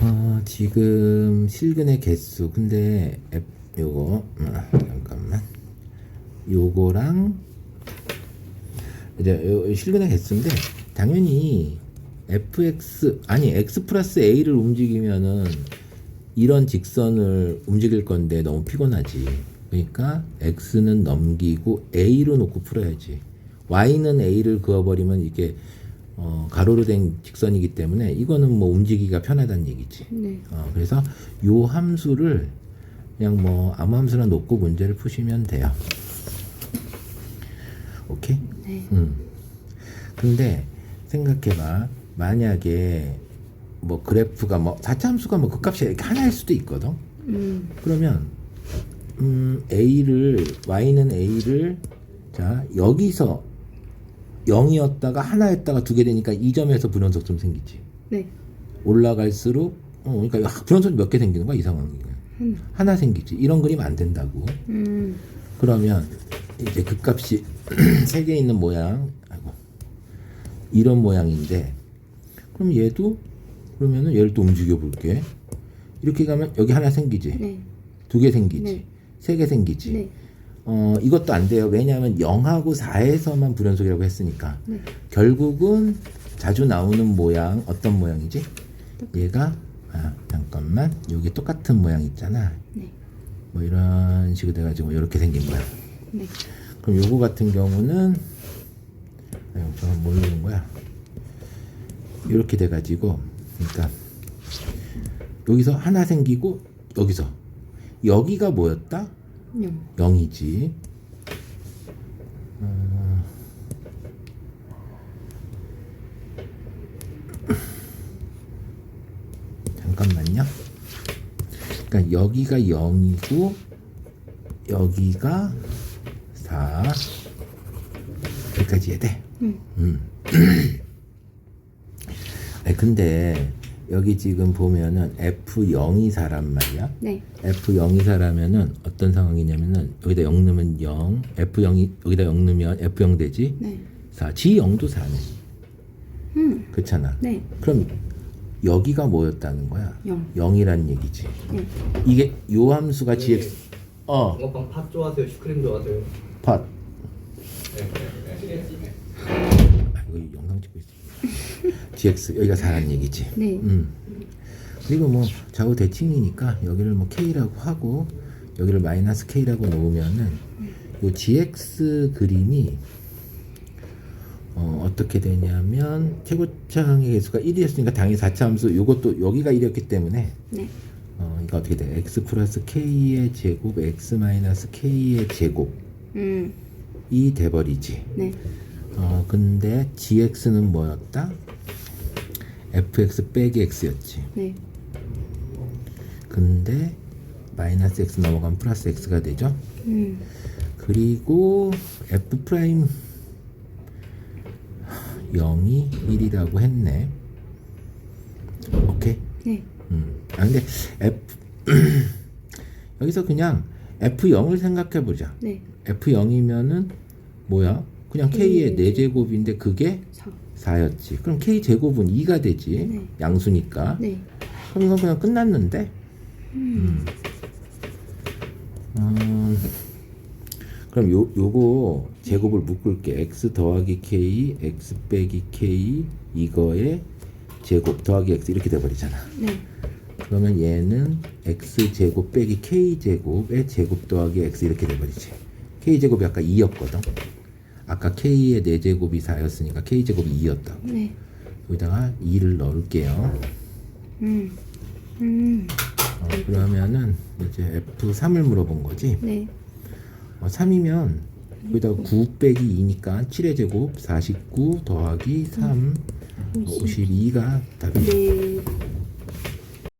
어, 지금 실근의 개수 근데 앱 요거 음, 잠깐만 요거랑 이제 요 실근의 개수인데 당연히 fx 아니 x 플러스 a를 움직이면은 이런 직선을 움직일 건데 너무 피곤하지. 그러니까 x는 넘기고 a로 놓고 풀어야지. y는 a를 그어버리면 이게 어, 가로로 된 직선이기 때문에 이거는 뭐 움직이기가 편하다는 얘기지. 네. 어, 그래서 요 함수를 그냥 뭐 아무 함수나 놓고 문제를 푸시면 돼요. 오케이? 네. 음. 근데 생각해봐. 만약에 뭐 그래프가 뭐 4차 함수가 뭐 극값이 이렇게 하나일 수도 있거든. 음. 그러면 음, a를 y는 a를 자 여기서 0이었다가 하나였다가 두 개 되니까 이 점에서 불연속점 생기지. 네. 올라갈수록 어, 그러니까 불연속이 몇개 생기는 거야 이 상황이. 하나. 하나 생기지. 이런 그림 안 된다고. 음. 그러면 이제 극값이 세 개 있는 모양, 아이고, 이런 모양인데, 그럼 얘도 그러면은 얘를 또 움직여 볼게. 이렇게 가면 여기 하나 생기지, 네. 두 개 생기지, 네. 세개 생기지. 네. 어 이것도 안 돼요. 왜냐하면 0하고 4에서만 불연속이라고 했으니까. 네. 결국은 자주 나오는 모양 어떤 모양이지? 얘가 아 잠깐만 여기 똑같은 모양 있잖아. 네. 뭐 이런 식으로 돼가지고 이렇게 생긴 거야. 네. 그럼 요거 같은 경우는 아유, 저건 모르는 거야. 이렇게 돼가지고 그러니까 여기서 하나 생기고 여기서 여기가 뭐였다? 영. 0이지. 어, 잠깐만요. 그러니까 여기가 0이고 여기가 4 여기까지 해야 돼. 음. 음. 아니, 근데 여기 지금 보면은 F0이 4란 말이야. 네. F0이 4라면은 어떤 상황이냐면은 여기다 0 넣으면 0, F0이 여기다 0 넣으면 F0 되지. 네. 4, G0도 4네. 음. 그렇잖아. 네. 그럼 여기가 뭐였다는 거야? 영. 0이란 얘기지. 네. 이게 요 함수가 GX 어, 붕어빵 팥 좋아하세요? 슈크림 좋아하세요? 팟. 네, 네, 네. 아, 이거 영상 찍고 GX 여기가 4란 얘기지. 네. 음. 그리고 뭐 좌우 대칭이니까 여기를 뭐 K라고 하고 여기를 마이너스 K라고 놓으면은 요 GX 그림이 어, 어떻게 되냐면 최고창의 개수가 1이었으니까 당연히 4차 함수 요것도 여기가 1이었기 때문에 네. 어, 이거 어떻게 돼? x 플러스 k의 제곱 x 마이너스 k의 제곱이 음. 돼버리지. 네. 어, 근데 gx는 뭐였다? Fx 빼기 x였지. 네. 근데 마이너스 x 넘어가면 플러스 x가 되죠. 음. 그리고 f 프라임 0이 1이라고 했네. 오케이. 네. 음. 아 근데 f 여기서 그냥 f0을 생각해 보자. 네. f0이면은 뭐야? 그냥 k의 K의 4제곱인데 그게 사. 4였지. 그럼 k 제곱은 2가 되지. 네. 양수니까. 네. 그럼 이건 그냥 끝났는데. 음. 음, 그럼 요 요거 제곱을 묶을게. x 더하기 k, x 빼기 k 이거에 제곱 더하기 x 이렇게 돼 버리잖아. 네. 그러면 얘는 x 제곱 빼기 k 제곱의 제곱 더하기 x 이렇게 돼 버리지. k 제곱이 아까 2였거든. 아까 k의 4제곱이 4였으니까 k 제곱이 2였다고. 네. 여기다가 2를 넣을게요. 음. 음. 어, 그러면은 이제 f3을 물어본 거지. 네. 어, 3이면 여기다가 9 빼기 2니까 7의 제곱 49 더하기 3 52가 답이 네.